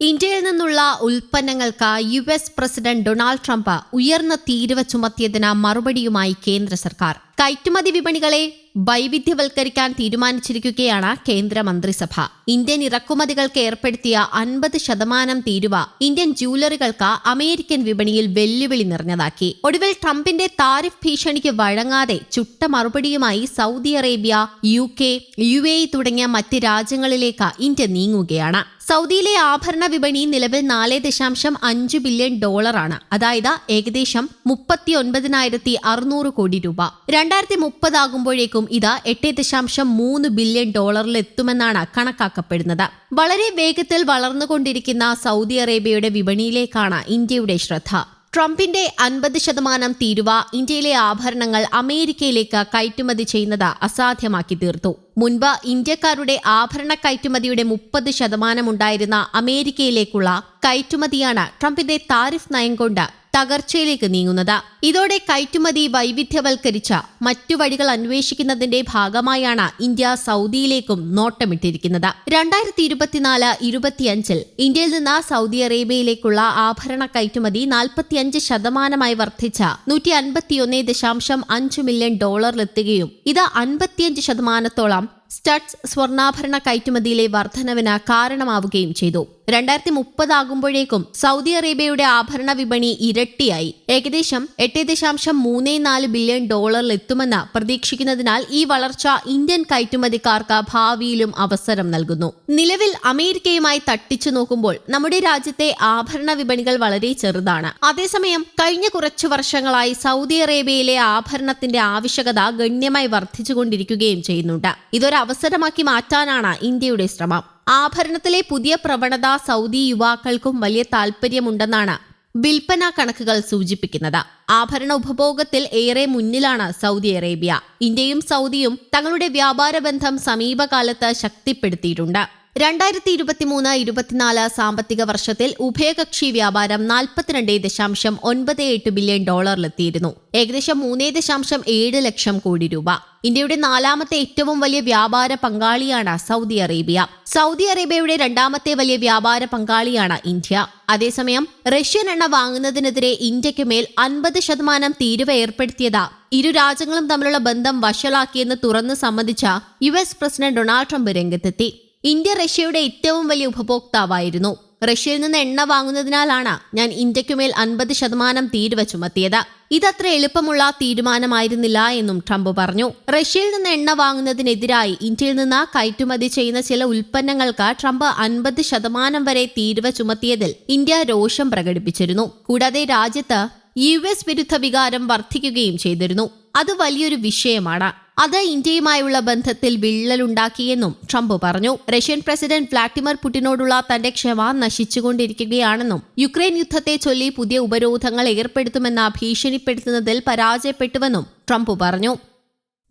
ഇന്ത്യയിൽ നിന്നുള്ള ഉൽപ്പന്നങ്ങൾക്ക് U S president Donald Trump ഉയർന്ന തീരുവ ചുമത്തിയതിന് മറുപടിയുമായി കേന്ദ്ര സർക്കാർ. കയറ്റുമതി വിപണികളെ വൈവിധ്യവൽക്കരിക്കാൻ തീരുമാനിച്ചിരിക്കുകയാണ് കേന്ദ്ര മന്ത്രിസഭ. ഇന്ത്യൻ ഇറക്കുമതികൾക്ക് ഏർപ്പെടുത്തിയ അൻപത് ശതമാനം തീരുവ ഇന്ത്യൻ ജൂവലറികൾക്ക് അമേരിക്കൻ വിപണിയിൽ വെല്ലുവിളി നിറഞ്ഞതാക്കി. ഒടുവിൽ ട്രംപിന്റെ താരിഫ് ഭീഷണിക്ക് വഴങ്ങാതെ ചുട്ട മറുപടിയുമായി Saudi Arabia U K U A തുടങ്ങിയ മറ്റ് രാജ്യങ്ങളിലേക്ക് ഇന്ത്യ നീങ്ങുകയാണ്. സൗദിയിലെ ആഭരണ വിപണി നിലവിൽ നാല് ദശാംശം അഞ്ച് ബില്യൺ ഡോളറാണ്. അതായത് ഏകദേശം മുപ്പത്തി ഒൻപതിനായിരത്തി അറുന്നൂറ് കോടി രൂപ. രണ്ടായിരത്തി മുപ്പതാകുമ്പോഴേക്കും ഇത് എട്ട് ദശാംശം മൂന്ന് ബില്യൺ ഡോളറിൽ എത്തുമെന്നാണ് കണക്കാക്കപ്പെടുന്നത്. വളരെ വേഗത്തിൽ വളർന്നുകൊണ്ടിരിക്കുന്ന സൗദി അറേബ്യയുടെ വിപണിയിലേക്കാണ് ഇന്ത്യയുടെ ശ്രദ്ധ. ട്രംപിന്റെ അൻപത് ശതമാനം തീരുവ ഇന്ത്യയിലെ ആഭരണങ്ങൾ അമേരിക്കയിലേക്ക് കയറ്റുമതി ചെയ്യുന്നത് അസാധ്യമാക്കി തീർത്തു. മുൻപ് ഇന്ത്യക്കാരുടെ ആഭരണ കയറ്റുമതിയുടെ മുപ്പത് ശതമാനമുണ്ടായിരുന്ന അമേരിക്കയിലേക്കുള്ള കയറ്റുമതിയാണ് ട്രംപിന്റെ താരിഫ് നയം കൊണ്ട് തകർച്ചയിലേക്ക് നീങ്ങുന്നത്. ഇതോടെ കയറ്റുമതി വൈവിധ്യവൽക്കരിച്ച മറ്റു വഴികൾ അന്വേഷിക്കുന്നതിന്റെ ഭാഗമായാണ് ഇന്ത്യ സൗദിയിലേക്കും നോട്ടമിട്ടിരിക്കുന്നത്. രണ്ടായിരത്തി ഇരുപത്തിനാല് ഇരുപത്തിയഞ്ചിൽ ഇന്ത്യയിൽ നിന്ന് സൗദി അറേബ്യയിലേക്കുള്ള ആഭരണ കയറ്റുമതി നാൽപ്പത്തിയഞ്ച് ശതമാനമായി വർദ്ധിച്ച നൂറ്റി അൻപത്തിയൊന്ന് ദശാംശം അഞ്ച് മില്യൺ ഡോളറിലെത്തുകയും ഇത് അൻപത്തിയഞ്ച് ശതമാനത്തോളം സ്റ്റഡ്സ് സ്വർണാഭരണ കയറ്റുമതിയിലെ വർധനവിന് കാരണമാവുകയും ചെയ്തു. രണ്ടായിരത്തി മുപ്പതാകുമ്പോഴേക്കും സൗദി അറേബ്യയുടെ ആഭരണ വിപണി ഇരട്ടിയായി. ഏകദേശം എട്ട് ദശാംശം മൂന്ന് നാല് ബില്യൺ ഡോളറിൽ എത്തുമെന്ന് പ്രതീക്ഷിക്കുന്നതിനാൽ ഈ വളർച്ച ഇന്ത്യൻ കയറ്റുമതിക്കാർക്ക് ഭാവിയിലും അവസരം നൽകുന്നു. നിലവിൽ അമേരിക്കയുമായി തട്ടിച്ചു നോക്കുമ്പോൾ നമ്മുടെ രാജ്യത്തെ ആഭരണ വിപണികൾ വളരെ ചെറുതാണ്. അതേസമയം കഴിഞ്ഞ കുറച്ചു വർഷങ്ങളായി സൗദി അറേബ്യയിലെ ആഭരണത്തിന്റെ ആവശ്യകത ഗണ്യമായി വർദ്ധിച്ചുകൊണ്ടിരിക്കുകയും ചെയ്യുന്നുണ്ട്. ഇതൊരവസരമാക്കി മാറ്റാനാണ് ഇന്ത്യയുടെ ശ്രമം. ആഭരണത്തിലെ പുതിയ പ്രവണത സൗദി യുവാക്കൾക്കും വലിയ താൽപ്പര്യമുണ്ടെന്നാണ് വിൽപ്പന കണക്കുകൾ സൂചിപ്പിക്കുന്നത്. ആഭരണ ഉപഭോഗത്തിൽ ഏറെ മുന്നിലാണ് സൗദി അറേബ്യ. ഇന്ത്യയും സൗദിയും തങ്ങളുടെ വ്യാപാര ബന്ധം സമീപകാലത്ത് ശക്തിപ്പെടുത്തിയിട്ടുണ്ട്. രണ്ടായിരത്തി ഇരുപത്തിമൂന്ന് ഇരുപത്തിനാല് സാമ്പത്തിക വർഷത്തിൽ ഉഭയകക്ഷി വ്യാപാരം നാൽപ്പത്തിരണ്ട് ദശാംശം ഒൻപത് എട്ട് ബില്യൺ ഡോളറിലെത്തിയിരുന്നു. ഏകദേശം മൂന്ന് ദശാംശം ഏഴ് ലക്ഷം കോടി രൂപ. ഇന്ത്യയുടെ നാലാമത്തെ ഏറ്റവും വലിയ വ്യാപാര പങ്കാളിയാണ് സൗദി അറേബ്യ. സൗദി അറേബ്യയുടെ രണ്ടാമത്തെ വലിയ വ്യാപാര പങ്കാളിയാണ് ഇന്ത്യ. അതേസമയം റഷ്യൻ എണ്ണ വാങ്ങുന്നതിനെതിരെ ഇന്ത്യയ്ക്ക് മേൽ അൻപത് ശതമാനം തീരുവ ഏർപ്പെടുത്തിയത് ഇരു രാജ്യങ്ങളും തമ്മിലുള്ള ബന്ധം വഷളാക്കിയെന്ന് തുറന്നു സമ്മതിച്ച U S president Donald Trump രംഗത്തെത്തി. ഇന്ത്യ റഷ്യയുടെ ഏറ്റവും വലിയ ഉപഭോക്താവായിരുന്നു. റഷ്യയിൽ നിന്ന് എണ്ണ വാങ്ങുന്നതിനാലാണ് ഞാൻ ഇന്ത്യക്കുമേൽ അൻപത് ശതമാനം തീരുവ ചുമത്തിയത് ഇതത്ര എളുപ്പമുള്ള തീരുമാനമായിരുന്നില്ല എന്നും ട്രംപ് പറഞ്ഞു. റഷ്യയിൽ നിന്ന് എണ്ണ വാങ്ങുന്നതിനെതിരായി ഇന്ത്യയിൽ നിന്ന് കയറ്റുമതി ചെയ്യുന്ന ചില ഉൽപ്പന്നങ്ങൾക്ക് ട്രംപ് അൻപത് ശതമാനം വരെ തീരുവ ചുമത്തിയതിൽ ഇന്ത്യ രോഷം പ്രകടിപ്പിച്ചിരുന്നു. കൂടാതെ രാജ്യത്ത് യു എസ് വിരുദ്ധ വികാരം വർദ്ധിക്കുകയും ചെയ്തിരുന്നു. അത് വലിയൊരു വിഷയമാണ്. അത് ഇന്ത്യയുമായുള്ള ബന്ധത്തിൽ വിള്ളലുണ്ടാക്കിയെന്നും ട്രംപ് പറഞ്ഞു. റഷ്യൻ പ്രസിഡന്റ് വ്ളാഡിമിർ പുടിനോടുള്ള തന്റെ ക്ഷമ നശിച്ചുകൊണ്ടിരിക്കുകയാണെന്നും യുക്രൈൻ യുദ്ധത്തെ ചൊല്ലി പുതിയ ഉപരോധങ്ങൾ ഏർപ്പെടുത്തുമെന്ന ഭീഷണിപ്പെടുത്തുന്നതിൽ പരാജയപ്പെട്ടുവെന്നും ട്രംപ് പറഞ്ഞു.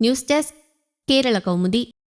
News desk Kerala Kaumudi.